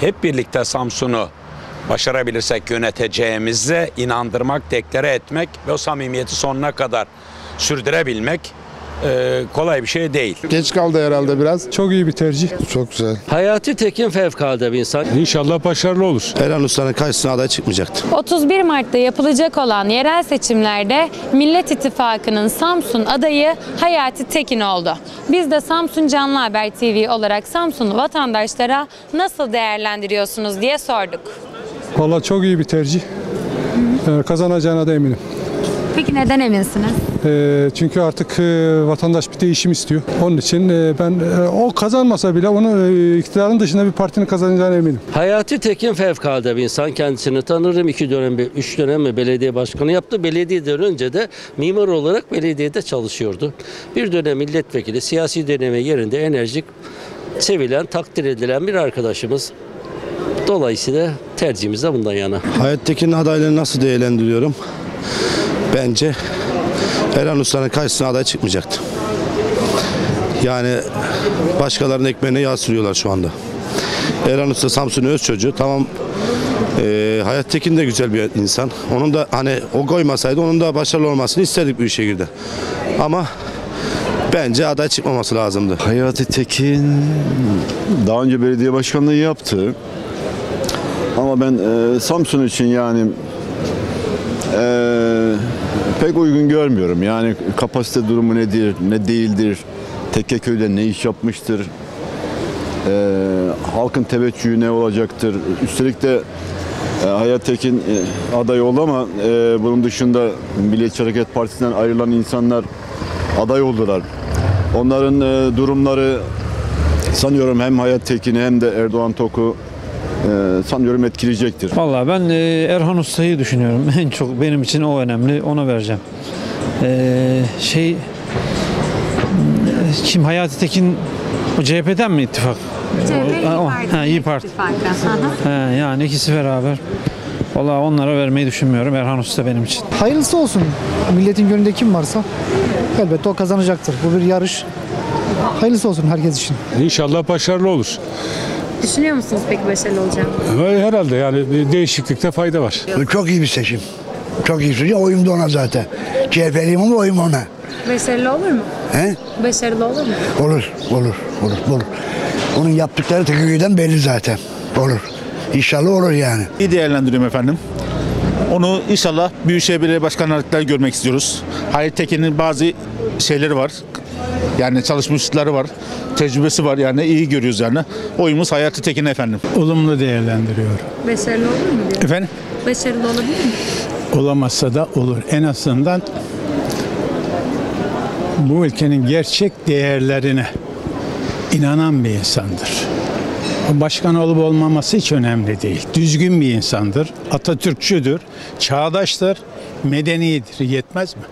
hep birlikte Samsun'u başarabilirsek yöneteceğimize inandırmak, deklare etmek ve o samimiyeti sonuna kadar sürdürebilmek e, kolay bir şey değil. Geç kaldı herhalde biraz. Çok iyi bir tercih. Çok güzel. Hayati Tekin fevkalade bir insan. İnşallah başarılı olur. Eren Usta'nın karşısına aday çıkmayacaktı. 31 Mart'ta yapılacak olan yerel seçimlerde Millet İttifakı'nın Samsun adayı Hayati Tekin oldu. Biz de Samsun Canlı Haber TV olarak Samsunlu vatandaşlara nasıl değerlendiriyorsunuz diye sorduk. Valla çok iyi bir tercih. Ee, kazanacağına da eminim. Peki neden eminsiniz? Ee, çünkü artık e, vatandaş bir değişim istiyor. Onun için e, ben e, o kazanmasa bile onu e, iktidarın dışında bir partinin kazanacağına eminim. Hayati Tekin fevkalade bir insan. Kendisini tanırım. İki dönem, bir- üç dönem mi belediye başkanı yaptı. Belediyeden önce de mimar olarak belediyede çalışıyordu. Bir dönem milletvekili, siyasi deneme yerinde enerjik, sevilen, takdir edilen bir arkadaşımız. Dolayısıyla tercihimiz de bundan yana. Hayat Tekin'in adaylığını nasıl değerlendiriyorum? Bence Eren Usta'nın karşısına aday çıkmayacaktı. Yani başkalarının ekmeğine yağ sürüyorlar şu anda. Eren Usta Samsun'un öz çocuğu. Tamam eee Hayat Tekin de güzel bir insan. Onun da hani o koymasaydı onun da başarılı olmasını istedik bu şekilde. Ama bence aday çıkmaması lazımdı. Hayati Tekin daha önce belediye başkanlığı yaptı. Ama ben e, Samsun için yani e, pek uygun görmüyorum. Yani kapasite durumu nedir, ne değildir, Tekkeköy'de ne iş yapmıştır, e, halkın teveccühü ne olacaktır. Üstelik de e, Hayat Tekin e, aday oldu ama e, bunun dışında Milliyetçi Hareket Partisi'nden ayrılan insanlar aday oldular. Onların e, durumları sanıyorum hem Hayat Tekin'i hem de Erdoğan Tok'u e, sanıyorum etkileyecektir. Vallahi ben e, Erhan Usta'yı düşünüyorum. En çok benim için o önemli. Ona vereceğim. E, şey kim Hayati Tekin o CHP'den mi ittifak? O- o- ha, İyi Parti. He, yani ikisi beraber. Vallahi onlara vermeyi düşünmüyorum. Erhan Usta benim için. Hayırlısı olsun. Milletin gönlünde kim varsa elbette o kazanacaktır. Bu bir yarış. Hayırlısı olsun herkes için. İnşallah başarılı olur. Düşünüyor musunuz peki başarılı olacağını? Herhalde yani bir değişiklikte fayda var. Çok iyi bir seçim. Çok iyi seçim. Oyum da ona zaten. CHP'liyim ama oyum ona. Başarılı olur mu? He? Başarılı olur mu? Olur, olur, olur, olur. Onun yaptıkları Tekkeköy'den belli zaten. Olur. İnşallah olur yani. İyi değerlendiriyorum efendim. Onu inşallah Büyükşehir Belediye Başkanlıkları görmek istiyoruz. Hayır Tekin'in bazı şeyleri var. Yani çalışmışlıkları var. Tecrübesi var yani iyi görüyoruz yani. Oyumuz Hayati Tekin efendim. Olumlu değerlendiriyorum. Başarılı olur mu diyor. Efendim? Başarılı olabilir mi? Olamazsa da olur. En azından bu ülkenin gerçek değerlerine inanan bir insandır. Başkan olup olmaması hiç önemli değil. Düzgün bir insandır, Atatürkçüdür, çağdaştır, medenidir. Yetmez mi?